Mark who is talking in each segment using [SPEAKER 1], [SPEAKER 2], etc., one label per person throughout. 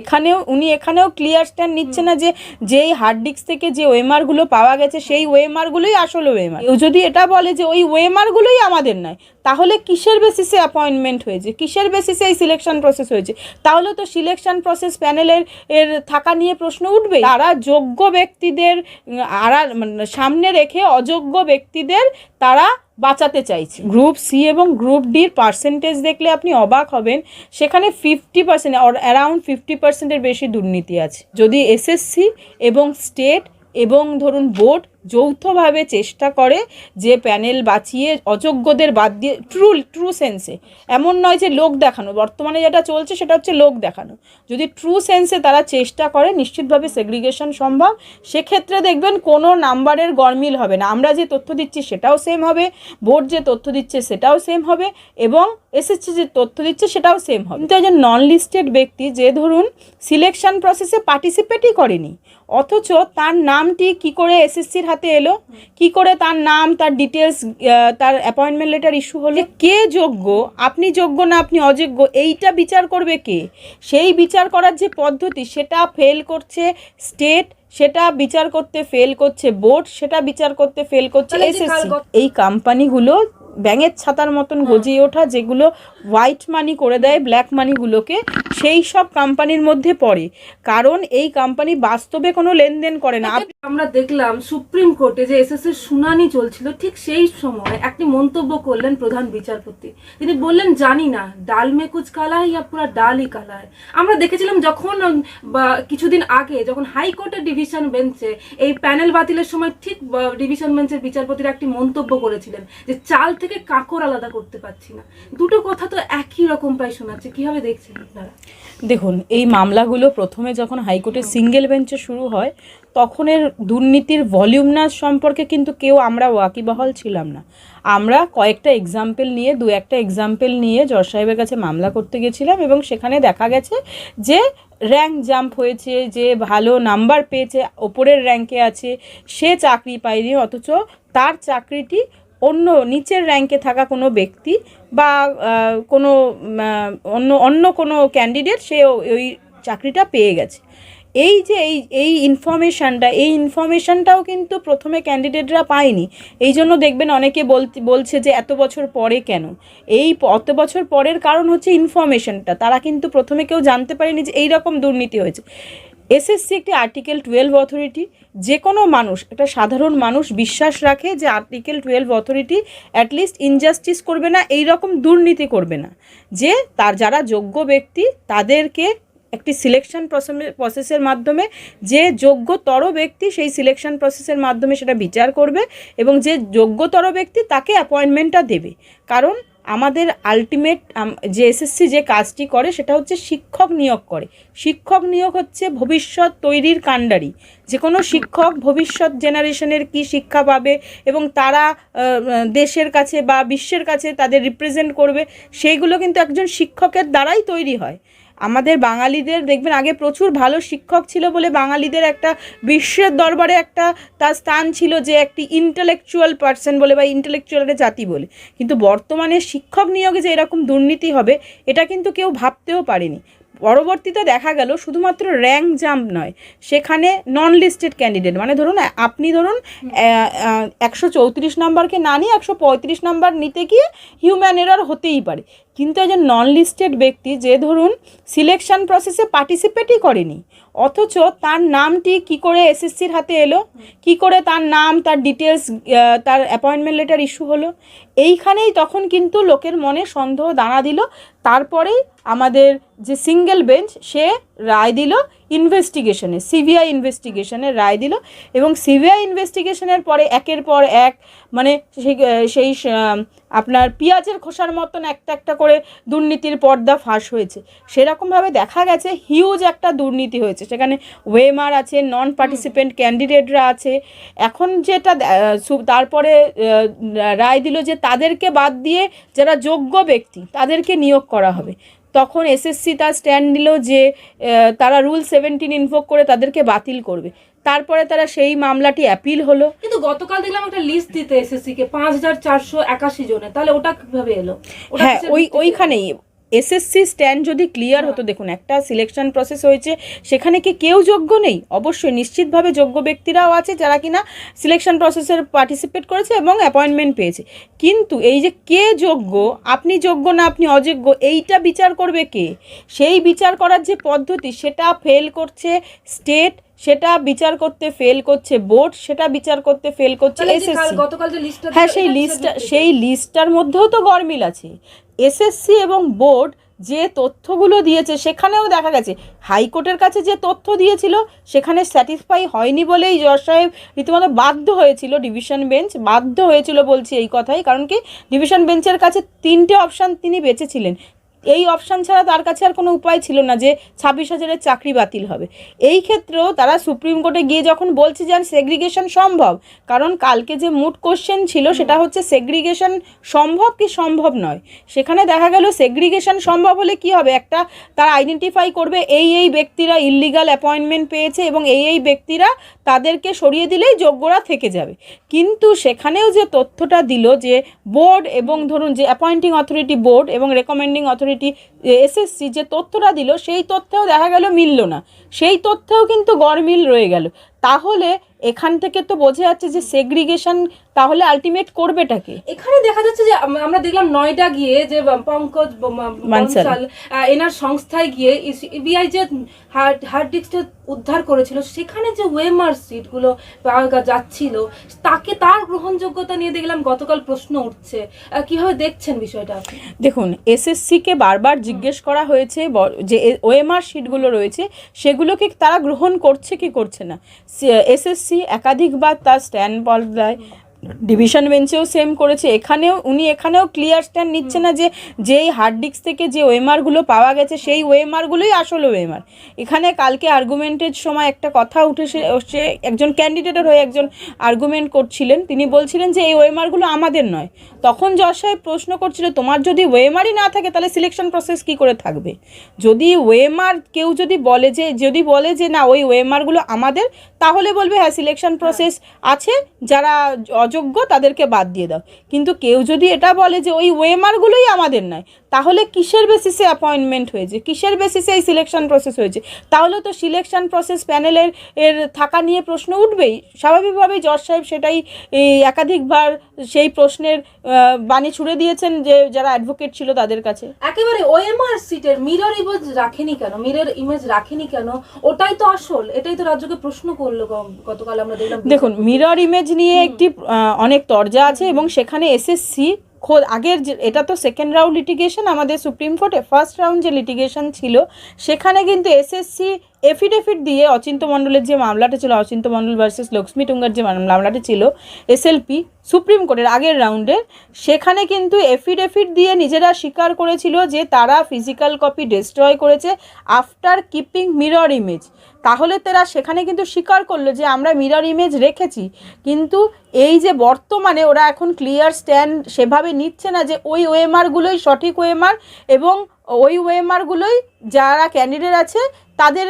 [SPEAKER 1] এখানেও, উনি এখানেও ক্লিয়ার স্ট্যান্ড নিচ্ছে না যে যেই হার্ড ডিস্ক থেকে যে ওয়েমারগুলো পাওয়া গেছে, সেই ওয়েমারগুলোই আসল ওয়েমার কেউ যদি এটা বলে যে ওই ওয়েমারগুলোই আমাদের নয় তাহলে কিসের বেসিসে অ্যাপয়েন্টমেন্ট হয়েছে? কিসের বেসিসে এই সিলেকশন প্রসেস হয়েছে? তাহলে তো সিলেকশন প্রসেস প্যানেলের এর থাকা নিয়ে প্রশ্ন উঠবে। তারা যোগ্য ব্যক্তিদের আড়াল মানে সামনে রেখে অযোগ্য ব্যক্তিদের তারা বাঁচাতে চাইছি। গ্রুপ সি এবং গ্রুপ ডির পার্সেন্টেজ দেখলে আপনি অবাক হবেন, সেখানে fifty percent or around fifty পার্সেন্টের বেশি দুর্নীতি আছে। যদি এসএসসি এবং স্টেট এবং ধরুন বোর্ড যৌথভাবে চেষ্টা করে যে প্যানেল বাঁচিয়ে অযোগ্যদের বাদ দিয়ে ট্রু ট্রু সেন্সে এমন নয় যে লোক দেখানো, বর্তমানে যেটা চলছে সেটা হচ্ছে লোক দেখানো। যদি ট্রু সেন্সে তারা চেষ্টা করে, নিশ্চিতভাবে সেগ্রিগেশন সম্ভব, সেক্ষেত্রে দেখবেন কোনো নাম্বারের গরমিল হবে না। আমরা যে তথ্য দিচ্ছি সেটাও সেম হবে, বোর্ড যে তথ্য দিচ্ছে সেটাও সেম হবে, এবং এসএসসি যে তথ্য দিচ্ছে সেটাও সেম হবে। কিন্তু একজন নন লিস্টেড ব্যক্তি যে ধরুন সিলেকশন প্রসেসে পার্টিসিপেটই করেনি, অথচ তার নামটি কি করে এসএসসির হাতে এলো। কি করে তার নাম তার ডিটেলস তার অ্যাপয়েন্টমেন্ট লেটার ইস্যু হলো? কে যোগ্য আপনি যোগ্য না আপনি অযোগ্য এইটা বিচার করবে কে? সেই বিচার করার যে পদ্ধতি সেটা ফেল করছে স্টেট সেটা বিচার করতে ফেল করছে বোর্ড সেটা বিচার করতে ফেল করছে এসএসসি এই কোম্পানিগুলো ব্যাঙের ছাতার মতন গজিয়ে ওঠা যেগুলো হোয়াইট মানি করে দেয় ব্ল্যাক মানিগুলোকে সেই সব কোম্পানির মধ্যে পড়ে। কারণ এই কোম্পানি বাস্তবে কোনো লেনদেন করে না।
[SPEAKER 2] আমরা দেখলাম সুপ্রিম কোর্টে যে এসএসসির শুনানি চলছিল ঠিক সেই সময় একটি মন্তব্য করলেন প্রধান বিচারপতি। তিনি বললেন জানি না ডাল মে কুচ কালা ইয়া পুরা ডালই কালা আমরা দেখেছিলাম যখন কিছুদিন আগে যখন হাইকোর্টের ডিভিশন বেঞ্চে এই প্যানেল বাতিলের সময় ঠিক ডিভিশন বেঞ্চের বিচারপতিরা একটি মন্তব্য করেছিলেন যে চাল থেকে কাকর আলাদা করতে পারছি না। দুটো কথা তো একই রকম প্রায় শোনাচ্ছে। কীভাবে দেখছেন আপনারা?
[SPEAKER 1] দেখুন, এই মামলাগুলো প্রথমে যখন হাইকোর্টের সিঙ্গেল বেঞ্চে শুরু হয়, তখন এর দুর্নীতির ভলিউমনাস সম্পর্কে কিন্তু কেউ আমরা ওয়াকিবহাল ছিলাম না। আমরা কয়েকটা এক্সাম্পল নিয়ে, দু একটা এক্সাম্পল নিয়ে জজ সাহেবের কাছে মামলা করতে গেছিলাম এবং সেখানে দেখা গেছে যে র্যাঙ্ক জাম্প হয়েছে, যে ভালো নাম্বার পেয়েছে, ওপরের র্যাঙ্কে আছে, সে চাকরি পায়নি, অথচ তার চাকরিটি অন্য নিচের র্যাঙ্কে থাকা কোনো ব্যক্তি বা কোনো অন্য অন্য কোনো ক্যান্ডিডেট সে ওই চাকরিটা পেয়ে গেছে। এই যে এই এই ইনফরমেশানটা এই ইনফরমেশানটাও কিন্তু প্রথমে ক্যান্ডিডেটরা পায়নি। এই জন্য দেখবেন অনেকে বলছে যে এত বছর পরে কেন? এই অত বছর পরের কারণ হচ্ছে ইনফরমেশনটা তারা কিন্তু প্রথমে কেউ জানতে পারেনি যে এই রকম দুর্নীতি হয়েছে। এসএসসি একটি আর্টিকেল টুয়েলভ অথরিটি যে কোনো মানুষ, একটা সাধারণ মানুষ বিশ্বাস রাখে যে article twelve authority at least injustice করবে না এই রকম দুর্নীতি করবে না। যে তার, যারা যোগ্য ব্যক্তি, তাদেরকে একটি সিলেকশন প্রসেসের মাধ্যমে, যে যোগ্যতর ব্যক্তি সেই সিলেকশন প্রসেসের মাধ্যমে সেটা বিচার করবে এবং যে যোগ্যতর ব্যক্তি তাকে অ্যাপয়েন্টমেন্টটা দেবে। কারণ আমাদের আলটিমেট যে এসএসসি যে কাজটি করে সেটা হচ্ছে শিক্ষক নিয়োগ করে। শিক্ষক নিয়োগ হচ্ছে ভবিষ্যৎ তৈরির কাণ্ডারি। যে কোনো শিক্ষক ভবিষ্যৎ জেনারেশনের কি শিক্ষা পাবে এবং তারা দেশের কাছে বা বিশ্বের কাছে তাদের রিপ্রেজেন্ট করবে, সেইগুলো কিন্তু একজন শিক্ষকের দ্বারাই তৈরি হয়। আমাদের বাঙালিদের, দেখবেন আগে প্রচুর ভালো শিক্ষক ছিল বলে বাঙালিদের একটা বিশ্বের দরবারে একটা তার স্থান ছিল যে একটি ইন্টালেকচুয়াল পার্সন বলে বা ইন্টালেকচুয়ালের জাতি বলে। কিন্তু বর্তমানে শিক্ষক নিয়োগে যে এরকম দুর্নীতি হবে, এটা কিন্তু কেউ ভাবতেও পারেনি। পরবর্তীতে দেখা গেল শুধুমাত্র র্যাঙ্ক জাম্প নয় সেখানে নন লিস্টেড ক্যান্ডিডেট মানে ধরুন আপনি ধরুন একশো চৌত্রিশ নাম্বারকে না নিয়ে একশো পঁয়ত্রিশ নাম্বার নিতে গিয়ে হিউম্যান এরার হতেই পারে। কিন্তু একজন নন লিস্টেড ব্যক্তি যে ধরুন সিলেকশন প্রসেসে পার্টিসিপেটই করেনি অথচ তার নামটি কি করে এসএসসির হাতে এলো? কি করে তার নাম তার ডিটেলস তার অ্যাপয়েন্টমেন্ট লেটার ইস্যু হলো? এইখানেই তখন কিন্তু লোকের মনে সন্দেহ দানা দিল। তারপরেই আমাদের যে সিঙ্গেল বেঞ্চ সে রায় দিল ইনভেস্টিগেশনে সিবিআই ইনভেস্টিগেশনে রায় দিল এবং সিবিআই ইনভেস্টিগেশনের পরে একের পর এক মানে সেই আপনার পেঁয়াজের খোসার মতন একটা একটা করে দুর্নীতির পর্দা ফাঁস হয়েছে। সেরকমভাবে দেখা গেছে হিউজ একটা দুর্নীতি হয়েছে। সেখানে ওয়েমার আছে নন পার্টিসিপেন্ট ক্যান্ডিডেটরা আছে। এখন যেটা তারপরে রায় দিল যে তাদেরকে বাদ দিয়ে যারা যোগ্য ব্যক্তি, তাদেরকে নিয়োগ করা হবে। তখন এসএসসি তার স্ট্যান্ড নিল যে তারা রুল সেভেন্টিন ইনভোক করে তাদেরকে বাতিল করবে। তারপরে তারা সেই মামলাটি অ্যাপিল হলো।
[SPEAKER 2] কিন্তু গতকাল দেখলাম একটা লিস্ট দিতে এসএসসি কে পাঁচ হাজার চারশো একাশি জনে তাহলে ওটা কীভাবে এলো?
[SPEAKER 1] হ্যাঁ ওই ওইখানেই। এসএসসি স্ট্যান্ড যদি ক্লিয়ার হতো দেখুন একটা সিলেকশন প্রসেস হয়েছে সেখানে কি কেউ যোগ্য নেই? অবশ্যই নিশ্চিতভাবে যোগ্য ব্যক্তিরাও আছে যারা কিনা সিলেকশন প্রসেসের পার্টিসিপেট করেছে এবং অ্যাপয়েন্টমেন্ট পেয়েছে। কিন্তু এই যে কে যোগ্য আপনি যোগ্য না আপনি অযোগ্য এইটা বিচার করবে কে? সেই বিচার করার যে পদ্ধতি সেটা ফেল করছে স্টেট সেটা বিচার করতে ফেল করছে বোর্ড সেটা বিচার করতে ফেল করছে এসএসসি
[SPEAKER 2] গতকাল যে লিস্টটা
[SPEAKER 1] হ্যাঁ সেই লিস্টটা সেই লিস্টটার মধ্যেও তো গরমিল আছে। এসএসসি এবং বোর্ড যে তথ্যগুলো দিয়েছে সেখানেও দেখা গেছে। হাইকোর্টের কাছে যে তথ্য দিয়েছিল সেখানে স্যাটিসফাই হয়নি বলেই জজ সাহেব রীতিমতো বাধ্য হয়েছিল ডিভিশন বেঞ্চ বাধ্য হয়েছিল বলছি এই কথাই। কারণ কি? ডিভিশন বেঞ্চের কাছে তিনটে অপশান তিনি বেঁচেছিলেন। এই অপশান ছাড়া তার কাছে আর কোনো উপায় ছিল না যে ছাব্বিশ হাজারের চাকরি বাতিল হবে। এই ক্ষেত্রেও তারা সুপ্রিম কোর্টে গিয়ে যখন বলছে যে সেগ্রিগেশন সম্ভব কারণ কালকে যে মুড কোশ্চেন ছিল সেটা হচ্ছে সেগ্রিগেশন সম্ভব কি সম্ভব নয়? সেখানে দেখা গেল সেগ্রিগেশন সম্ভব হলে কি হবে? একটা তারা আইডেন্টিফাই করবে এই এই ব্যক্তিরা ইল্লিগাল অ্যাপয়েন্টমেন্ট পেয়েছে এবং এই এই ব্যক্তিরা তাদেরকে সরিয়ে দিলেই যোগ্যরা থেকে যাবে। কিন্তু সেখানেও যে তথ্যটা দিল যে বোর্ড এবং ধরুন যে অ্যাপয়েন্টিং অথরিটি বোর্ড এবং রেকমেন্ডিং অথরিটি এসএসসি যে তথ্যটা দিল, সেই তথ্যেও দেখা গেল মিলল না। সেই তথ্যেও কিন্তু গরমিল রয়ে গেল। তাহলে এখান থেকে তো বোঝা যাচ্ছে যে সেগ্রিগেশন তাহলে আলটিমেট করবেটাকে
[SPEAKER 2] এখানে দেখা যাচ্ছে যে আমরা দেখলাম নয়ডা গিয়ে যে পঙ্কজ
[SPEAKER 1] বনসাল,
[SPEAKER 2] এনার সংস্থায় গিয়ে ইবিআই যে হার্ড হার্ড ডিস্কটা উদ্ধার করেছিল সেখানে যে ওয়েমার সিটগুলো যাচ্ছিল তাকে তার গ্রহণযোগ্যতা নিয়ে দেখলাম গতকাল প্রশ্ন উঠছে। কীভাবে দেখছেন বিষয়টা?
[SPEAKER 1] দেখুন এসএসসিকে বারবার জিজ্ঞেস করা হয়েছে যে ওএমআর সিটগুলো রয়েছে সেগুলোকে তারা গ্রহণ করছে কি করছে না? এসএসসি একাধিকবার তার স্ট্যান্ড বদলায়। ডিভিশন বেঞ্চেও সেম করেছে। এখানেও উনি এখানেও ক্লিয়ার স্ট্যান্ড নিচ্ছে না যে যেই হার্ড ডিস্ক থেকে যে ওয়েমারগুলো পাওয়া গেছে সেই ওয়েমারগুলোই আসল ওয়েমার এখানে কালকে আর্গুমেন্টের সময় একটা কথা উঠে সে সে একজন ক্যান্ডিডেটের হয়ে একজন আর্গুমেন্ট করছিলেন। তিনি বলছিলেন যে এই ওয়েমারগুলো আমাদের নয়। তখন জজ সাহেব প্রশ্ন করছিল তোমার যদি ওয়েমারই না থাকে তাহলে সিলেকশন প্রসেস কি করে থাকবে? যদি ওয়েমার কেউ যদি বলে যে যদি বলে যে না ওই ওয়েমারগুলো আমাদের তাহলে বলবে হ্যাঁ সিলেকশন প্রসেস আছে। যারা অযোগ্য তাদেরকে বাদ দিয়ে দাও। কিন্তু কেউ যদি এটা বলে যে ওই ওয়েমারগুলোই আমাদের নয় তাহলে কিসের বেসিসে অ্যাপয়েন্টমেন্ট হয়েছে? কিসের বেসিসে এই সিলেকশন প্রসেস হয়েছে? তাহলে তো সিলেকশন প্রসেস প্যানেলের এর থাকা নিয়ে প্রশ্ন উঠবেই। স্বাভাবিকভাবেই জজ সাহেব সেটাই এই একাধিকবার সেই প্রশ্নের বাণী ছুড়ে দিয়েছেন যে যারা অ্যাডভোকেট ছিল তাদের কাছে।
[SPEAKER 2] একেবারে ওএমআর সিটের মিরর ইমেজ রাখেনি কেন? মিরর ইমেজ রাখেনি কেন? ওটাই তো আসল। এটাই তো রাজ্যকে প্রশ্ন করল গতকাল আমরা দেখলাম।
[SPEAKER 1] দেখুন মিরর ইমেজ নিয়ে একটি অনেক তরজা আছে এবং সেখানে এসএসসি খোদ আগের যে এটা তো সেকেন্ড রাউন্ড লিটিগেশন আমাদের সুপ্রিম কোর্টে ফার্স্ট রাউন্ড যে লিটিগেশন ছিল, সেখানে কিন্তু এসএসসি এফিডেভিট দিয়ে অচিন্ত মণ্ডলের যে মামলাটা ছিল অচিন্ত মণ্ডল ভার্সেস লক্ষ্মী টুঙ্গার যে মাম- মামলাটা ছিল এসএলপি সুপ্রিম কোর্টের আগের রাউন্ডে সেখানে কিন্তু এফিডেভিট দিয়ে নিজেরা স্বীকার করেছিল যে তারা ফিজিক্যাল কপি ডিস্ট্রয় করেছে আফটার কিপিং মিরর ইমেজ তাহলে তারা সেখানে কিন্তু স্বীকার করল যে আমরা মিরর ইমেজ রেখেছি, কিন্তু এই যে বর্তমানে ওরা এখন ক্লিয়ার স্ট্যান্ড সেভাবে নিচ্ছে না যে ওই ওয়েমারগুলোই সঠিক ওয়েমার এবং ওই ওয়েমারগুলোই যারা ক্যান্ডিডেট আছে তাদের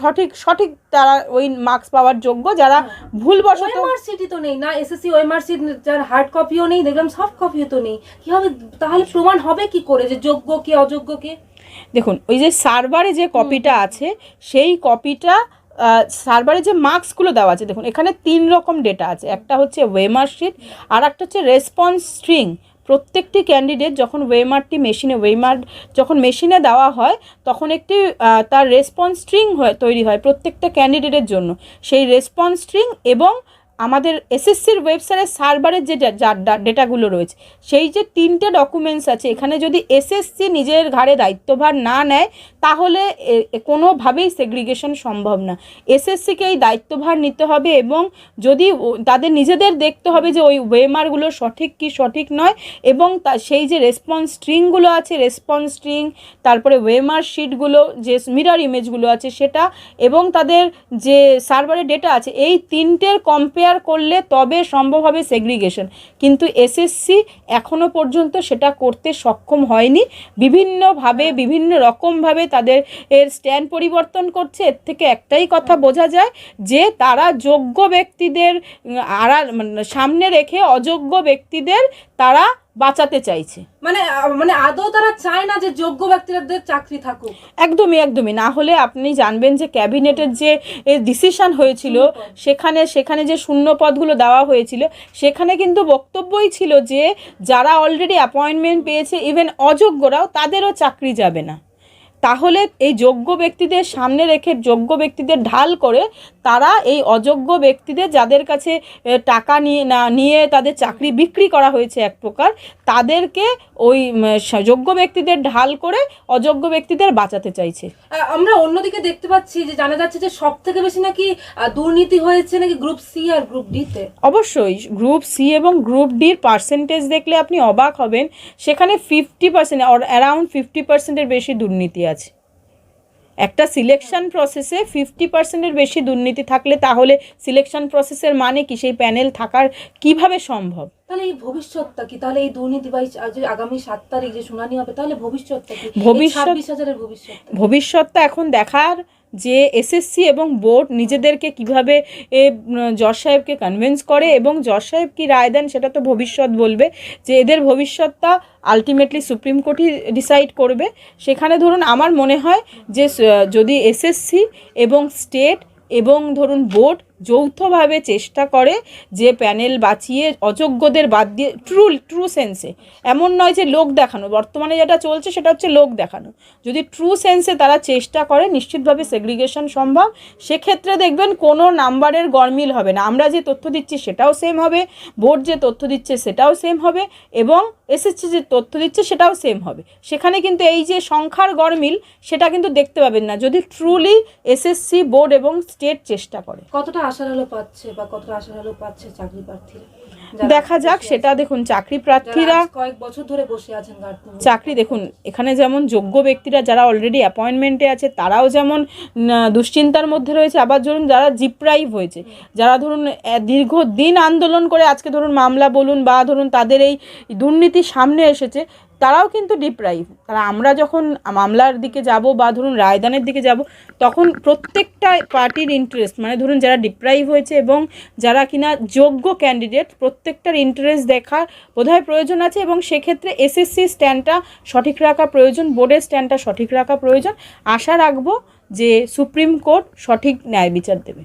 [SPEAKER 1] সঠিক সঠিক তারা ওই মার্কস পাওয়ার যোগ্য যারা ভুলবশত
[SPEAKER 2] ওএমআর সিটই তো নেই না এসএসসি ওএমআর সিট যার হার্ড কপিও নেই দেখলাম সফট কপিও তো নেই। কি হবে তাহলে প্রমাণ হবে কি করে যে যোগ্য কে অযোগ্য কে?
[SPEAKER 1] দেখুন ওই যে সার্ভারে যে কপিটা আছে সেই কপিটা সার্ভারে যে মার্কসগুলো দেওয়া আছে দেখুন এখানে তিন রকম ডেটা আছে। একটা হচ্ছে ওয়েমার শিট আর একটা হচ্ছে রেসপন্স স্ট্রিং প্রত্যেকটি ক্যান্ডিডেট যখন ওয়েমারটি মেশিনে ওয়েমার যখন মেশিনে দেওয়া হয়, তখন একটি তার রেসপন্স স্ট্রিং হয় তৈরি হয় প্রত্যেকটা ক্যান্ডিডেটের জন্য। সেই রেসপন্স স্ট্রিং এবং আমাদের এসএসসির ওয়েবসাইটের সার্ভারের যে ডেটাগুলো রয়েছে, সেই যে তিনটে ডকুমেন্টস আছে, এখানে যদি এসএসসি নিজের ঘাড়ে দায়িত্বভার না নেয়, তাহলে কোনোভাবেই সেগ্রিগেশন সম্ভব না। এসএসসিকে এই দায়িত্বভার নিতে হবে এবং যদি তাদের নিজেদের দেখতে হবে যে ওই ওয়েমারগুলো সঠিক কি সঠিক নয় এবং তা, সেই যে রেসপন্স স্ট্রিংগুলো আছে, রেসপন্স স্ট্রিং, তারপরে ওয়েমার শিটগুলো, যে মিরার ইমেজগুলো আছে সেটা এবং তাদের যে সার্ভারের ডেটা আছে, এই তিনটের কম্পেয়ার করলে তবে সম্ভব হবে সেগ্রিগেশন কিন্তু এসএসসি এখনও পর্যন্ত সেটা করতে সক্ষম হয়নি। বিভিন্নভাবে বিভিন্ন রকমভাবে তাদের এর স্ট্যান্ড পরিবর্তন করছে। এর থেকে একটাই কথা বোঝা যায় যে তারা যোগ্য ব্যক্তিদের আড়াল মানে সামনে রেখে অযোগ্য ব্যক্তিদের তারা বাঁচাতে চাইছে।
[SPEAKER 2] মানে মানে আদৌ তারা চায় না যে যোগ্য ব্যক্তিদের চাকরি থাকুক?
[SPEAKER 1] একদমই একদমই। না হলে আপনি জানবেন যে ক্যাবিনেটের যে ডিসিশন হয়েছিল সেখানে সেখানে যে শূন্য পদগুলো দেওয়া হয়েছিল সেখানে কিন্তু বক্তব্যই ছিল যে যারা অলরেডি অ্যাপয়েন্টমেন্ট পেয়েছে ইভেন অযোগ্যরাও তাদেরও চাকরি যাবে না। তাহলে এই যোগ্য ব্যক্তিদের সামনে রেখে যোগ্য ব্যক্তিদের ঢাল করে তারা এই অযোগ্য ব্যক্তিদের যাদের কাছে টাকা নিয়ে না নিয়ে তাদের চাকরি বিক্রি করা হয়েছে এক প্রকার তাদেরকে ওই যোগ্য ব্যক্তিদের ঢাল করে অযোগ্য ব্যক্তিদের বাঁচাতে চাইছে।
[SPEAKER 2] আমরা অন্যদিকে দেখতে পাচ্ছি যে জানা যাচ্ছে যে সব থেকে বেশি নাকি দুর্নীতি হয়েছে নাকি গ্রুপ সি আর গ্রুপ ডিতে
[SPEAKER 1] অবশ্যই গ্রুপ সি এবং গ্রুপ ডির পার্সেন্টেজ দেখলে আপনি অবাক হবেন। সেখানে fifty percent or around fifty পার্সেন্টের বেশি দুর্নীতি একটা সিলেকশন প্রসেসে ফিফটি পার্সেন্টের বেশি দুর্নীতি থাকলে তাহলে সিলেকশন প্রসেসের মানে কি? সেই প্যানেল থাকার কীভাবে সম্ভব?
[SPEAKER 2] তাহলে এই ভবিষ্যৎটা কি? তাহলে এই দুর্নীতি বা আগামী সাত তারিখ যে শুনানি হবে তাহলে ভবিষ্যৎটা কি?
[SPEAKER 1] ভবিষ্যৎ ভবিষ্যৎটা এখন দেখার যে এসএসসি এবং বোর্ড নিজেদেরকে কীভাবে, এ জজ সাহেবকে কনভিন্স করে এবং জজ সাহেব কী রায় দেন সেটা তো ভবিষ্যৎ বলবে, যে এদের ভবিষ্যৎটা আলটিমেটলি সুপ্রিম কোর্টই ডিসাইড করবে। সেখানে ধরুন আমার মনে হয় যে যদি এসএসসি এবং স্টেট এবং ধরুন বোর্ড যৌথভাবে চেষ্টা করে যে প্যানেল বাঁচিয়ে অযোগ্যদের বাদ দিয়ে ট্রু ট্রু সেন্সে এমন নয় যে লোক দেখানো। বর্তমানে যেটা চলছে সেটা হচ্ছে লোক দেখানো। যদি ট্রু সেন্সে তারা চেষ্টা করে, নিশ্চিতভাবে সেগ্রিগেশন সম্ভব, সেক্ষেত্রে দেখবেন কোনো নাম্বারের গরমিল হবে না। আমরা যে তথ্য দিচ্ছি সেটাও সেম হবে, বোর্ড যে তথ্য দিচ্ছে সেটাও সেম হবে, এবং এসএসসি যে তথ্য দিচ্ছে সেটাও সেম হবে। সেখানে কিন্তু এই যে সংখ্যার গরমিল, সেটা কিন্তু দেখতে পাবেন না। যদি ট্রুলি এসএসসি বোর্ড এবং স্টেট চেষ্টা করে।
[SPEAKER 2] কতটা আশার আলো পাচ্ছে বা কতটা আশার আলো পাচ্ছে চাকরি প্রার্থীরা?
[SPEAKER 1] দেখা যাক সেটা দেখুন চাকরি প্রার্থীরা
[SPEAKER 2] কয়েক বছর ধরে বসে আছেন
[SPEAKER 1] চাকরি দেখুন এখানে যেমন যোগ্য ব্যক্তিরা যারা অলরেডি অ্যাপয়েন্টমেন্টে আছে তারাও যেমন দুশ্চিন্তার মধ্যে রয়েছে আবার ধরুন যারা জিপ্রাইভ হয়েছে। যারা ধরুন আহ, দীর্ঘদিন আন্দোলন করে আজকে ধরুন মামলা বলুন বা ধরুন তাদের এই দুর্নীতি সামনে এসেছে তারাও কিন্তু ডিপ্রাইভ তারা আমরা যখন মামলার দিকে যাব বা ধরুন রায়দানের দিকে যাব, তখন প্রত্যেকটা পার্টির ইন্টারেস্ট মানে ধরুন যারা ডিপ্রাইভ হয়েছে এবং যারা কিনা যোগ্য ক্যান্ডিডেট প্রত্যেকটার ইন্টারেস্ট দেখা বোধহয় প্রয়োজন আছে এবং সেক্ষেত্রে এসএসসি স্ট্যান্ডটা সঠিক রাখা প্রয়োজন বোর্ডের স্ট্যান্ডটা সঠিক রাখা প্রয়োজন। আশা রাখব যে সুপ্রিম কোর্ট সঠিক ন্যায় বিচার দেবে।